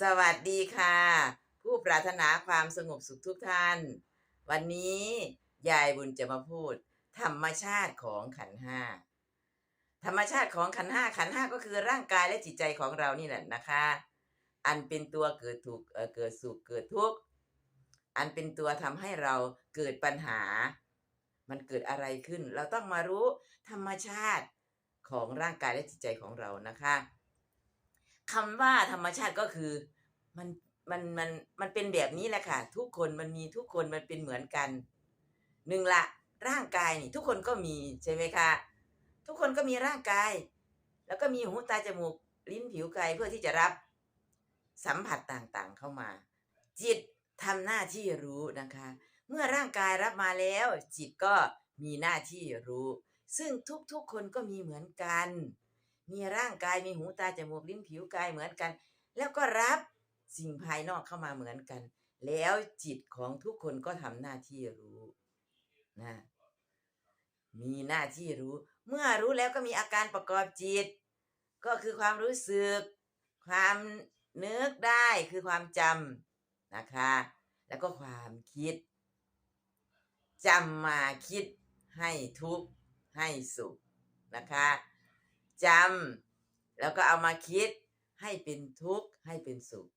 สวัสดีค่ะ ผู้ปรารถนาความสงบสุขทุกท่าน วันนี้ยายบุญจะมาพูด ธรรมชาติของขันห้าธรรมชาติของขันห้าขันห้าก็คือร่างกายและจิตใจของเรานี่แหละนะคะ อันเป็นตัวเกิดทุกเออเกิดสุขเกิดทุกข์อันเป็นตัวทำให้เราเกิดปัญหา มันเกิดอะไรขึ้น เราต้องมารู้ธรรมชาติของร่างกายและจิตใจของเรานะคะ คำว่าธรรมชาติก็คือมันมันมันมันเป็นแบบนี้แหละค่ะ ทุกคนมันมีทุกคนมันเป็นเหมือนกันหนึ่งละร่างกายนี่ทุกคนก็มีใช่ไหมคะทุกคนก็มีร่างกาย แล้วก็มีหูตาจมูกลิ้นผิวกายเพื่อที่จะรับสัมผัสต่างๆเข้ามา จิตทำหน้าที่รู้นะคะ เมื่อร่างกายรับมาแล้ว จิตก็มีหน้าที่รู้ ซึ่งทุกๆคนก็มีเหมือนกัน มีร่างกายมีหูตาจมูกลิ้นผิวกายเหมือนกัน แล้วก็รับสิ่งภายนอกเข้ามาเหมือนกัน แล้วจิตของทุกคนก็ทำหน้าที่รู้นะมีหน้าที่รู้ เมื่อรู้แล้วก็มีอาการประกอบจิต ก็คือความรู้สึก ความนึกได้คือความจำนะคะ แล้วก็ความคิดจำมาคิดให้ทุกข์ให้สุขนะคะ จำแล้วก็เอามาคิดให้เป็นทุกข์ให้เป็นสุข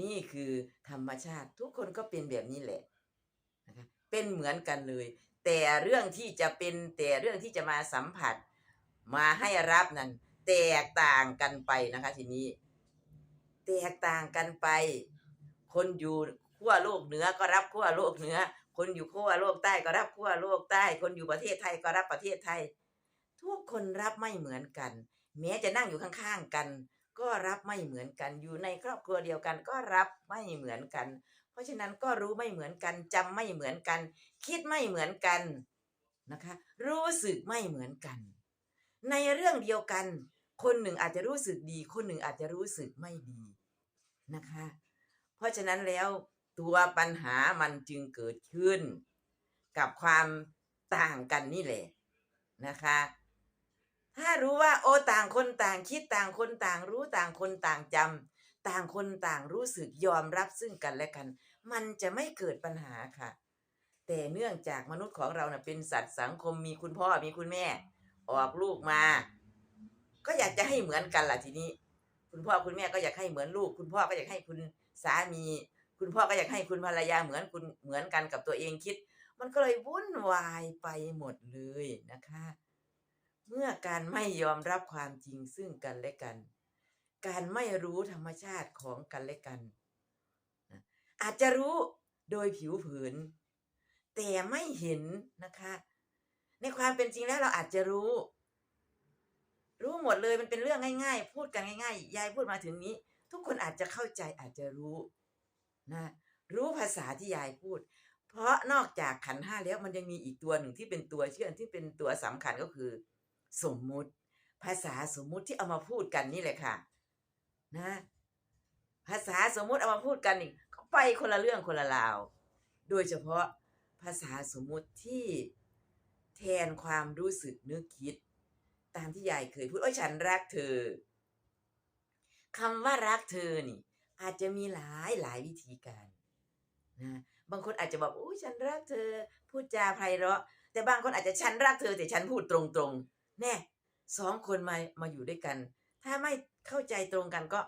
นี่คือธรรมชาติทุกคนก็เป็นแบบนี้แหละนะคะเป็นเหมือนกันเลย แต่เรื่องที่จะเป็นแต่เรื่องที่จะมาสัมผัส มาให้รับนั้นแตกต่างกันไปนะคะทีนี้ แตกต่างกันไป คนอยู่ขั้วโลกเหนือก็รับขั้วโลกเหนือคนอยู่ขั้วโลกใต้ก็รับขั้วโลกใต้ คนอยู่ประเทศไทยก็รับประเทศไทย ทุกคนรับไม่เหมือนกัน แม้จะนั่งอยู่ข้างๆกัน ก็รับไม่เหมือนกันอยู่ในครอบครัวเดียวกัน ก็รับไม่เหมือนกัน เพราะฉะนั้นก็รู้ไม่เหมือนกันจำไม่เหมือนกัน คิดไม่เหมือนกันนะคะ รู้สึกไม่เหมือนกัน ในเรื่องเดียวกัน คนหนึ่งอาจจะรู้สึกดี คนหนึ่งอาจจะรู้สึกไม่ดีนะคะ เพราะฉะนั้นแล้วตัวปัญหามันจึงเกิดขึ้น กับความต่างกันนี่แหละนะคะ ถ้ารู้ว่า โอ้ต่างคนต่างคิดต่างคนต่างรู้ต่างคนต่างจำต่างคนต่างรู้สึกยอมรับซึ่งกันและกัน มันจะไม่เกิดปัญหาค่ะ แต่เนื่องจากมนุษย์ของเรานะ่ะเป็นสัตว์สังคมมีคุณพ่อมีคุณแม่ ออกลูกมา ก็อยากจะให้เหมือนกันล่ะทีนี้ คุณพ่อคุณแม่ก็อยากให้เหมือนลูก คุณพ่อก็อยากให้คุณสามี คุณพ่อก็อยากให้คุณภรรยาเหมือนคุณเหมือนกันกับตัวเองคิด มันก็เลยวุ่นวายไปหมดเลยนะคะ เมื่อการไม่ยอมรับความจริงซึ่งกันและกัน การไม่รู้ธรรมชาติของกันและกัน อาจจะรู้โดยผิวเผิน แต่ไม่เห็นนะคะ ในความเป็นจริงแล้วเราอาจจะรู้ รู้หมดเลยมันเป็นเรื่องง่าย ๆ พูดกันง่าย ๆ ยายพูดมาถึงนี้ ทุกคนอาจจะเข้าใจอาจจะรู้นะรู้ภาษาที่ยายพูด เพราะนอกจากขันห้าแล้วมันยังมีอีกตัวหนึ่งที่เป็นตัวเชื่อมที่เป็นตัวสำคัญก็คือ สมมุติ ภาษาสมมุติที่เอามาพูดกันนี่แหละค่ะ นะ ภาษาสมมุติเอามาพูดกันอีกก็ไปคนละเรื่องคนละราว โดยเฉพาะภาษาสมมุติที่แทนความรู้สึกนึกคิด ตามที่ยายเคยพูดโอ้ยฉันรักเธอคำว่ารักเธอนี่ อาจจะมีหลายหลายวิธีการนะบางคนอาจจะบอกโอ้ยฉันรักเธอ พูดจาไพเราะ แต่บางคนอาจจะฉันรักเธอแต่ฉันพูดตรงๆ แน่สองคนมามาอยู่ด้วยกัน ถ้าไม่เข้าใจตรงกันก็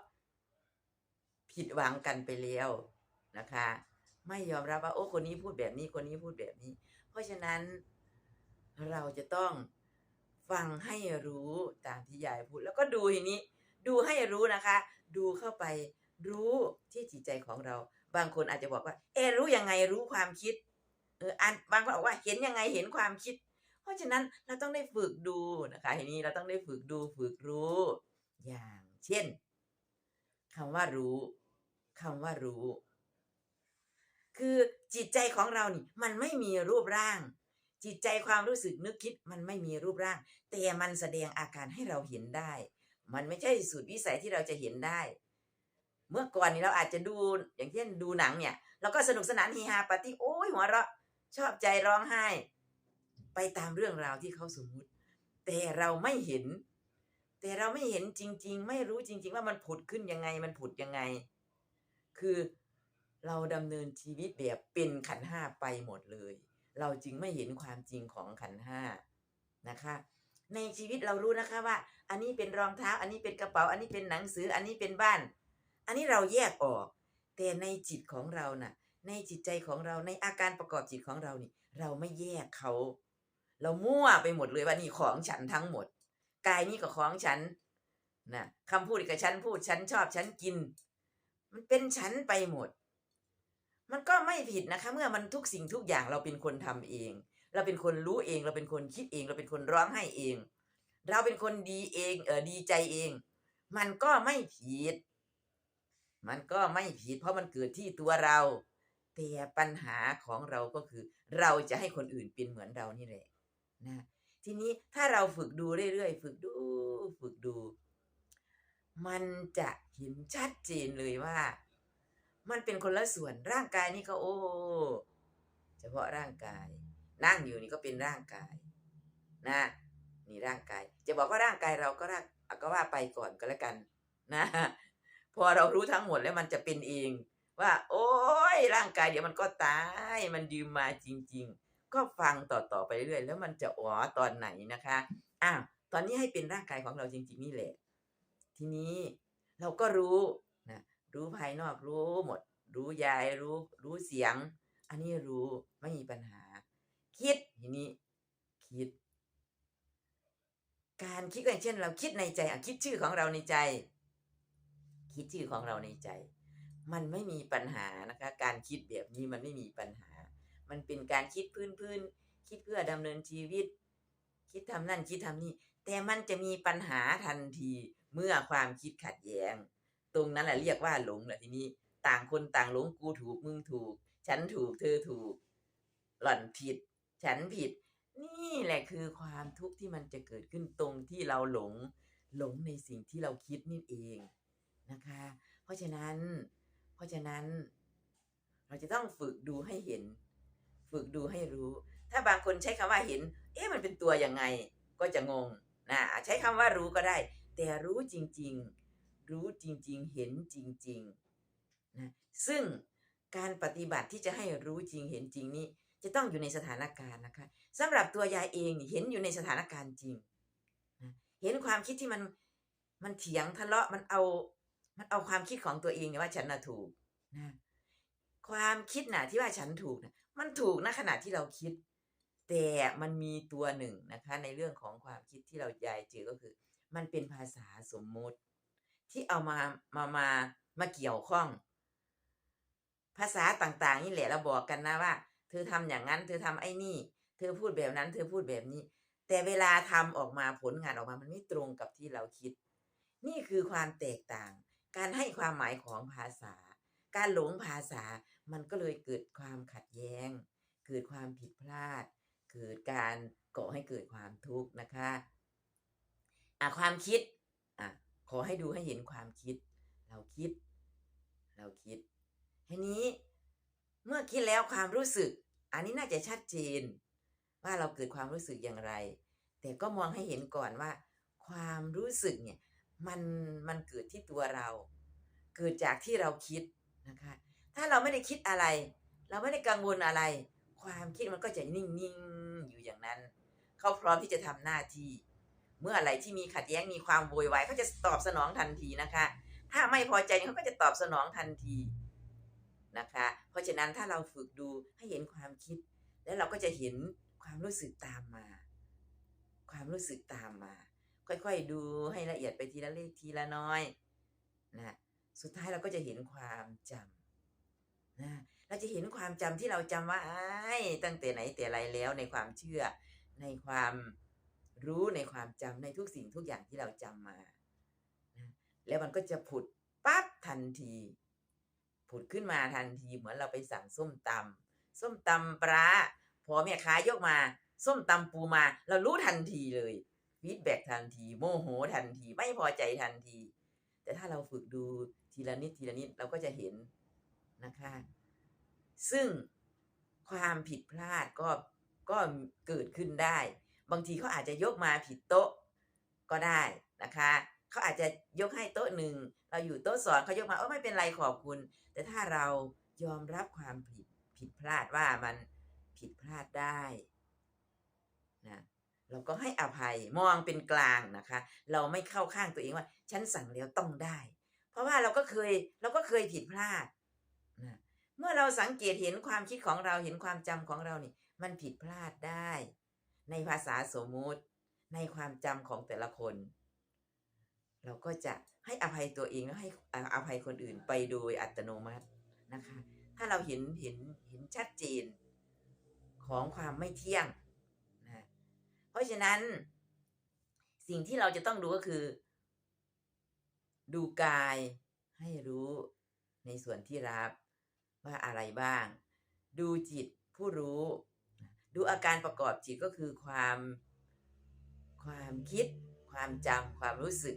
ผิดหวังกันไปแล้วนะคะ ไม่ยอมรับว่าโอ้คนนี้พูดแบบนี้คนนี้พูดแบบนี้ เพราะฉะนั้นเราจะต้องฟังให้รู้ตามที่ยายพูด แล้วก็ดูทีนี้ ดูให้รู้นะคะ ดูเข้าไปรู้ที่จิตใจของเรา บางคนอาจจะบอกว่า เออรู้ยังไงรู้ความคิดเอออันบางคนบอกว่าเห็นยังไงเห็นความคิด เพราะฉะนั้นเราต้องได้ฝึกดูนะคะทีนี้เราต้องได้ฝึกดูฝึกรู้ อย่างเช่นคำว่ารู้คำว่ารู้ คือจิตใจของเรานี่มันไม่มีรูปร่าง จิตใจความรู้สึกนึกคิดมันไม่มีรูปร่าง แต่มันแสดงอาการให้เราเห็นได้ มันไม่ใช่สุดวิสัยที่เราจะเห็นได้ เมื่อก่อนนี้เราอาจจะดูอย่างเช่นดูหนังเนี่ยเราก็สนุกสนานเฮฮาปาร์ตี้โอ้ยหัวเราะชอบใจร้องไห้ ไปตามเรื่องราวที่เขาสมมุติ แต่เราไม่เห็น แต่เราไม่เห็นจริง ๆ ไม่รู้จริง ๆ ว่ามันผุดขึ้นยังไง มันผุดยังไง คือเราดำเนินชีวิตแบบเป็นขันห้าไปหมดเลย เราจึงไม่เห็นความจริงของขันห้านะคะในชีวิตเรารู้นะคะว่า อันนี้เป็นรองเท้า อันนี้เป็นกระเป๋า อันนี้เป็นหนังสือ อันนี้เป็นบ้าน อันนี้เราแยกออก แต่ในจิตของเราน่ะ ในจิตใจของเราในอาการประกอบจิตของเรานี่ เราไม่แยกเขา เรามั่วไปหมดเลยว่านี่ของฉันทั้งหมด กายนี่ก็ของฉันนะคำพูดกับฉันพูดฉันชอบฉันกิน มันเป็นฉันไปหมด มันก็ไม่ผิดนะคะ เมื่อมันทุกสิ่งทุกอย่างเราเป็นคนทำเอง เราเป็นคนรู้เอง เราเป็นคนคิดเอง เราเป็นคนร้องให้เอง เราเป็นคนดีเองเออดีใจเอง มันก็ไม่ผิด มันก็ไม่ผิด เพราะมันเกิดที่ตัวเราแต่ปัญหาของเราก็คือ เราจะให้คนอื่นเป็นเหมือนเรานี่แหละ นะทีนี้ถ้าเราฝึกดูเรื่อยๆฝึกดูฝึกดู มันจะเห็นชัดเจนเลยว่า มันเป็นคนละส่วนร่างกายนี่ก็โอ้เฉพาะร่างกาย นั่งอยู่นี่ก็เป็นร่างกาย นะนี่ร่างกาย จะบอกว่าร่างกายเราก็ร่างก็ว่าไปก่อนก็แล้วกัน นะ พอเรารู้ทั้งหมดแล้วมันจะเป็นเอง ว่า โอ้ยร่างกายเดี๋ยวมันก็ตาย มันยืมมาจริง ๆ ก็ฟังต่อๆไปเรื่อยๆแล้วมันจะอ๋อตอนไหนนะคะอ้าวตอนนี้ให้เป็นร่างกายของเราจริงๆนี่แหละ ทีนี้เราก็รู้นะรู้ภายนอกรู้หมด รู้ยายรู้ รู้เสียง อันนี้รู้ไม่มีปัญหา คิดทีนี้คิด การคิดก็อย่างเช่น เราคิดในใจอะคิดชื่อของเราในใจ คิดชื่อของเราในใจ มันไม่มีปัญหานะคะ การคิดแบบนี้มันไม่มีปัญหา มันเป็นการคิดพื้นๆคิดเพื่อดำเนินชีวิต คิดทำนั่นคิดทำนี่ แต่มันจะมีปัญหาทันทีเมื่อความคิดขัดแย้ง ตรงนั้นแหละเรียกว่าหลงแหละทีนี้ ต่างคนต่างหลงกูถูกมึงถูก ฉันถูกเธอถูก หล่อนผิด ฉันผิด นี่แหละคือความทุกข์ที่มันจะเกิดขึ้นตรงที่เราหลง หลงในสิ่งที่เราคิดนี่เองนะคะ เพราะฉะนั้น เพราะฉะนั้น เราจะต้องฝึกดูให้เห็น ฝึกดูให้รู้ ถ้าบางคนใช้คำว่าเห็น เอ๊ะมันเป็นตัวยังไง ก็จะงงนะใช้คำว่ารู้ก็ได้ แต่รู้จริง ๆ รู้จริง ๆ เห็นจริงๆนะซึ่งการปฏิบัติที่จะให้รู้จริงเห็นจริงนี้ จะต้องอยู่ในสถานการณ์นะคะสำหรับตัวยายเองเห็นอยู่ในสถานการณ์จริงนะเห็นความคิดที่มันมันเถียงทะเลาะมันเอา มันเอาความคิดของตัวเองว่าฉันน่ะถูกนะ ความคิดน่ะที่ว่าฉันถูกนะมันถูกนะขณะที่เราคิด แต่มันมีตัวหนึ่งนะคะ ในเรื่องของความคิดที่เรายายเจอก็คือ มันเป็นภาษาสมมุติ ที่เอามามามามาเกี่ยวข้อง ภาษาต่างๆนี่แหละเราบอกกันนะว่า เธอทำอย่างนั้น เธอทำไอ้นี่ เธอพูดแบบนั้น เธอพูดแบบนี้ แต่เวลาทำออกมาผลงานออกมา มันไม่ตรงกับที่เราคิด นี่คือความแตกต่าง การให้ความหมายของภาษา การหลงภาษามันก็เลยเกิดความขัดแย้ง เกิดความผิดพลาด เกิดการก่อให้เกิดความทุกข์นะคะอะความคิดอะขอให้ดูให้เห็นความคิด เราคิด เราคิดทีนี้เมื่อคิดแล้วความรู้สึก อันนี้น่าจะชัดเจน ว่าเราเกิดความรู้สึกอย่างไร แต่ก็มองให้เห็นก่อนว่า ความรู้สึกเนี่ยมันมันเกิดที่ตัวเรา เกิดจากที่เราคิด นะคะ ถ้าเราไม่ได้คิดอะไร เราไม่ได้กังวลอะไร ความคิดมันก็จะนิ่งๆอยู่อย่างนั้น เขาพร้อมที่จะทำหน้าที่ เมื่ออะไรที่มีขัดแย้งมีความโวยวายเขาจะตอบสนองทันทีนะคะ ถ้าไม่พอใจเขาก็จะตอบสนองทันทีนะคะ เพราะฉะนั้นถ้าเราฝึกดูให้เห็นความคิด แล้วเราก็จะเห็นความรู้สึกตามมา ความรู้สึกตามมา ค่อยๆดูให้ละเอียดไปทีละเล็กทีละน้อยนะ สุดท้ายเราก็จะเห็นความจำนะเราจะเห็นความจำที่เราจำว่าไอ้ตั้งแต่ไหนแต่ไรแล้วในความเชื่อ ในความรู้ในความจำในทุกสิ่งทุกอย่างที่เราจำมานะแล้วมันก็จะผุดปั๊บทันที ผุดขึ้นมาทันทีเหมือนเราไปสั่งส้มตำส้มตำปลาพอแม่ค้ายกมา ส้มตำปูมา เรารู้ทันทีเลยฟีดแบ็ทันที โมโหทันที ไม่พอใจทันที แต่ถ้าเราฝึกดู ทีละนิดทีละนิดเราก็จะเห็นนะคะ ซึ่งความผิดพลาดก็ก็เกิดขึ้นได้ บางทีเขาอาจจะยกมาผิดโต๊ะก็ได้นะคะเขาอาจจะยกให้โต๊ะหนึ่งเราอยู่โต๊ะสองเขายกมาเออไม่เป็นไรขอบคุณ แต่ถ้าเรายอมรับความผิดผิดพลาดว่ามันผิดพลาดได้นะเราก็ให้อภัยมองเป็นกลางนะคะ เราไม่เข้าข้างตัวเองว่า ฉันสั่งแล้วต้องได้ ราะว่าเราก็เคยเราก็เคยผิดพลาดนะเมื่อเราสังเกตเห็นความคิดของเราเห็นความจำของเรานี่ มันผิดพลาดได้ ในภาษาสมมุติ ในความจำของแต่ละคน เราก็จะให้อภัยตัวเองและให้อภัยคนอื่นไปโดยอัตโนมัตินะคะ ถ้าเราเห็นเห็นเห็นชัดเจนของความไม่เที่ยงนะเพราะฉะนั้นสิ่งที่เราจะต้องดูก็คือ ดูกายให้รู้ในส่วนที่รับว่าอะไรบ้าง ดูจิตผู้รู้ ดูอาการประกอบจิตก็คือความความคิด ความจำความรู้สึก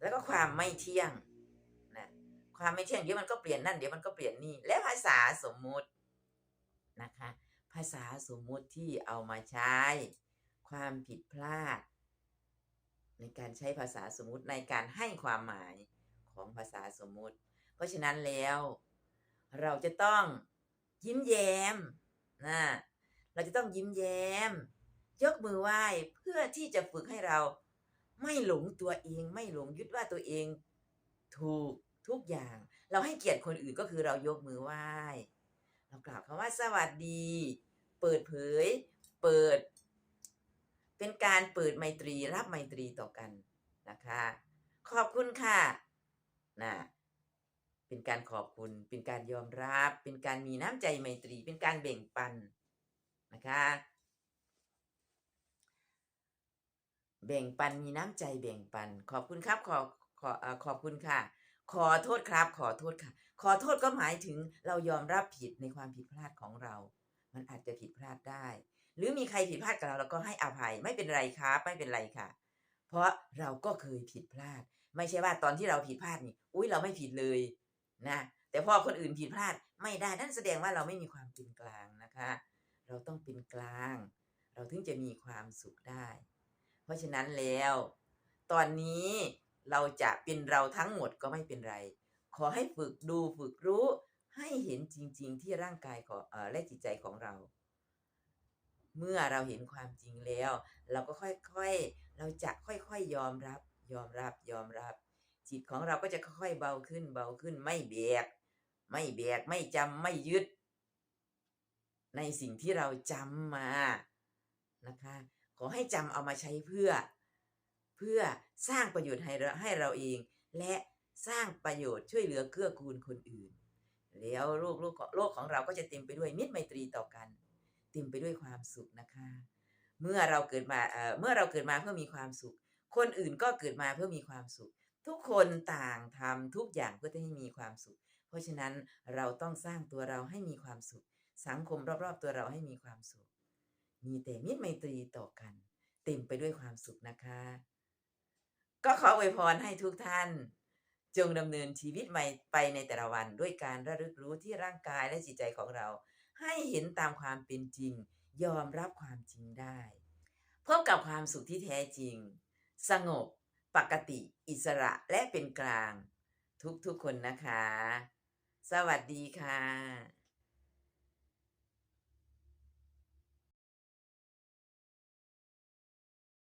แล้วก็ความไม่เที่ยงนะความไม่เที่ยงเดี๋ยวมันก็เปลี่ยนนั่นเดี๋ยวมันก็เปลี่ยนนี่และภาษาสมมุตินะคะ ภาษาสมมุติที่เอามาใช้ ความผิดพลาด ในการใช้ภาษาสมมุติในการให้ความหมายของภาษาสมมุติ เพราะฉะนั้นแล้ว เราจะต้องยิ้มแย้มนะเราจะต้องยิ้มแย้ม ยกมือไหว้เพื่อที่จะฝึกให้เราไม่หลงตัวเอง ไม่หลงยึดว่าตัวเอง ถูกทุกอย่าง เราให้เกียรติคนอื่นก็คือเรายกมือไหว้ เรากล่าวคำว่าสวัสดี เปิดเผย เปิด เป็นการเปิดไมตรีรับไมตรีต่อกันนะคะ ขอบคุณค่ะนะเป็นการขอบคุณ เป็นการยอมรับ เป็นการมีน้ำใจไมตรี เป็นการแบ่งปันนะคะ แบ่งปันมีน้ำใจแบ่งปัน ขอบคุณครับขอขอขอบคุณค่ะ ขอโทษครับ ขอโทษค่ะ ขอโทษก็หมายถึงเรายอมรับผิดในความผิดพลาดของเรา มันอาจจะผิดพลาดได้ หรือมีใครผิดพลาดกับเราเราก็ให้อภัยไม่เป็นไรครับไม่เป็นไรค่ะ เพราะเราก็เคยผิดพลาด ไม่ใช่ว่าตอนที่เราผิดพลาดนี่ อุ้ยเราไม่ผิดเลยนะแต่พอคนอื่นผิดพลาดไม่ได้นั่นแสดงว่าเราไม่มีความเป็นกลางนะคะ เราต้องเป็นกลาง เราถึงจะมีความสุขได้ เพราะฉะนั้นแล้ว ตอนนี้เราจะเป็นเราทั้งหมดก็ไม่เป็นไร ขอให้ฝึกดูฝึกรู้ให้เห็นจริง ๆ ที่ร่างกายของอและจิตใจของเรา เมื่อเราเห็นความจริงแล้ว เราก็ค่อยๆ เราจะค่อยๆยอมรับ ยอมรับยอมรับ จิตของเราก็จะค่อยๆเบาขึ้นเบาขึ้นไม่แบก ไม่แบกไม่จำไม่ยึด ในสิ่งที่เราจำมานะคะ ขอให้จำเอามาใช้เพื่อ เพื่อสร้างประโยชน์ให้เราให้เราเอง และสร้างประโยชน์ช่วยเหลือเกื้อกูลคนอื่น แล้วโลกโลกโลกของเราก็จะเต็มไปด้วยมิตรไมตรีต่อกัน เต็มไปด้วยความสุขนะคะ เมื่อเราเกิดมาเมื่อเราเกิดมาเพื่อมีความสุข คนอื่นก็เกิดมาเพื่อมีความสุข ทุกคนต่างทำทุกอย่างเพื่อให้มีความสุข เพราะฉะนั้นเราต้องสร้างตัวเราให้มีความสุข สังคมรอบๆตัวเราให้มีความสุข มีแต่มิตรไมตรีต่อกัน เต็มไปด้วยความสุขนะคะ ก็ขออวยพรให้ทุกท่านจงดำเนินชีวิตใหม่ไปในแต่ละวันด้วยการระลึกรู้ที่ร่างกายและจิตใจของเรา ให้เห็นตามความเป็นจริง ยอมรับความจริงได้พบกับความสุขที่แท้จริง สงบ ปกติ อิสระและเป็นกลาง ทุกๆคนนะคะ สวัสดีค่ะ